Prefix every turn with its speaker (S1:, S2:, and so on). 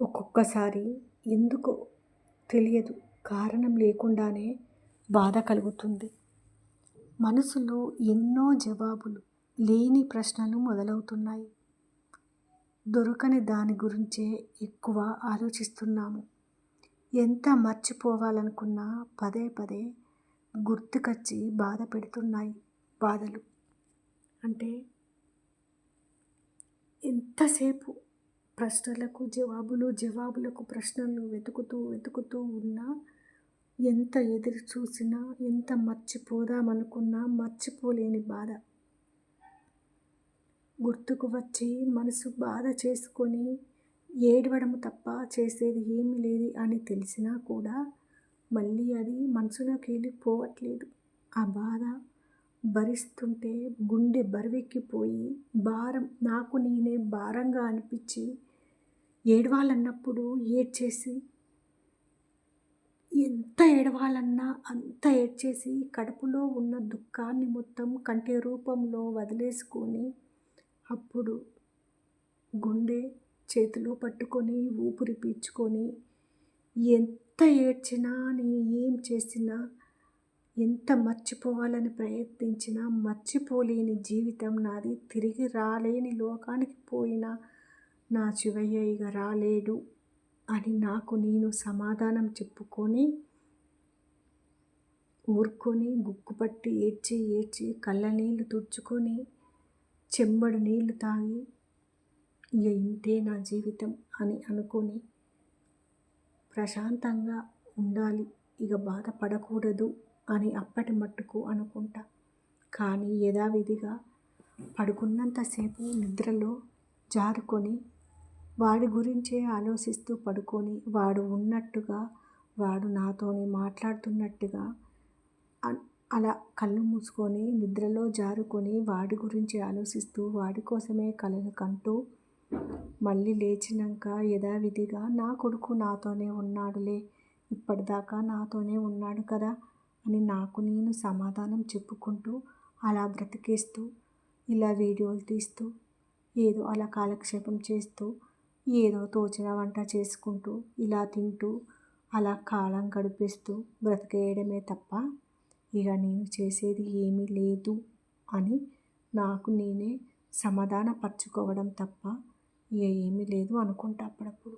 S1: ఒక్కొక్కసారి ఎందుకో తెలియదు. కారణం లేకుండానే బాధ కలుగుతుంది. మనసులో ఎన్నో జవాబులు లేని ప్రశ్నలు మొదలవుతున్నాయి. దొరకని దాని గురించే ఎక్కువ ఆలోచిస్తున్నాము. ఎంత మర్చిపోవాలనుకున్నా పదే పదే గుర్తుకొచ్చి బాధ పెడుతున్నాయి బాధలు. అంటే ఎంతసేపు ప్రశ్నలకు జవాబులు జవాబులకు ప్రశ్నలు వెతుకుతూ వెతుకుతూ ఉన్నా ఎంత ఎదురు చూసినా ఎంత మర్చిపోదామనుకున్నా మర్చిపోలేని బాధ. గుర్తుకు వచ్చి మనసు బాధ చేసుకొని ఏడవడం తప్ప చేసేది ఏమీ లేదు అని తెలిసినా కూడా మళ్ళీ అది మనసులోకి వెళ్ళిపోవట్లేదు. ఆ బాధ భరిస్తుంటే గుండె బరువెక్కిపోయి భారం నాకు నేనే భారంగా అనిపించి ఏడవాలన్నప్పుడు ఏడ్చేసి ఎంత ఏడవాలన్నా అంత ఏడ్చేసి కడుపులో ఉన్న దుఃఖాన్ని మొత్తం కంటి రూపంలో వదిలేసుకొని అప్పుడు గుండె చేతిలో పట్టుకొని ఊపిరి పీల్చుకొని ఎంత ఏడ్చినా నేను ఏం చేసినా ఎంత మర్చిపోవాలని ప్రయత్నించినా మర్చిపోలేని జీవితం నాది. తిరిగి రాలేని లోకానికి పోయిన నా శివయ్య ఇక రాలేడు అని నాకు నేను సమాధానం చెప్పుకొని ఊరుకొని గుక్కుపట్టి ఏడ్చి ఏడ్చి కళ్ళ నీళ్ళు తుడుచుకొని చెంబడు నీళ్ళు తాగి ఇక ఇంతే నా జీవితం అని అనుకొని ప్రశాంతంగా ఉండాలి. ఇక బాధపడకూడదు అని అప్పటి మట్టుకు అనుకుంటా. కానీ యథావిధిగా పడుకున్నంతసేపు నిద్రలో జారుకొని వాడి గురించే ఆలోచిస్తూ పడుకొని వాడు ఉన్నట్టుగా వాడు నాతోని మాట్లాడుతున్నట్టుగా అలా కళ్ళు మూసుకొని నిద్రలో జారుకొని వాడి గురించి ఆలోచిస్తూ వాడి కోసమే కలలు కంటూ మళ్ళీ లేచినాక యథావిధిగా నా కొడుకు నాతోనే ఉన్నాడులే ఇప్పటిదాకా నాతోనే ఉన్నాడు కదా అని నాకు నేను సమాధానం చెప్పుకుంటూ అలా బ్రతికేస్తూ ఇలా వీడియోలు తీస్తూ ఏదో అలా కాలక్షేపం చేస్తూ ఏదో తోచిన వంట చేసుకుంటూ ఇలా తింటూ అలా కాలం గడిపేస్తూ బ్రతికేయడమే తప్ప ఇక నేను చేసేది ఏమీ లేదు అని నాకు నేనే సమాధానపరచుకోవడం తప్ప ఇక ఏమీ లేదు అనుకుంటా అప్పుడప్పుడు.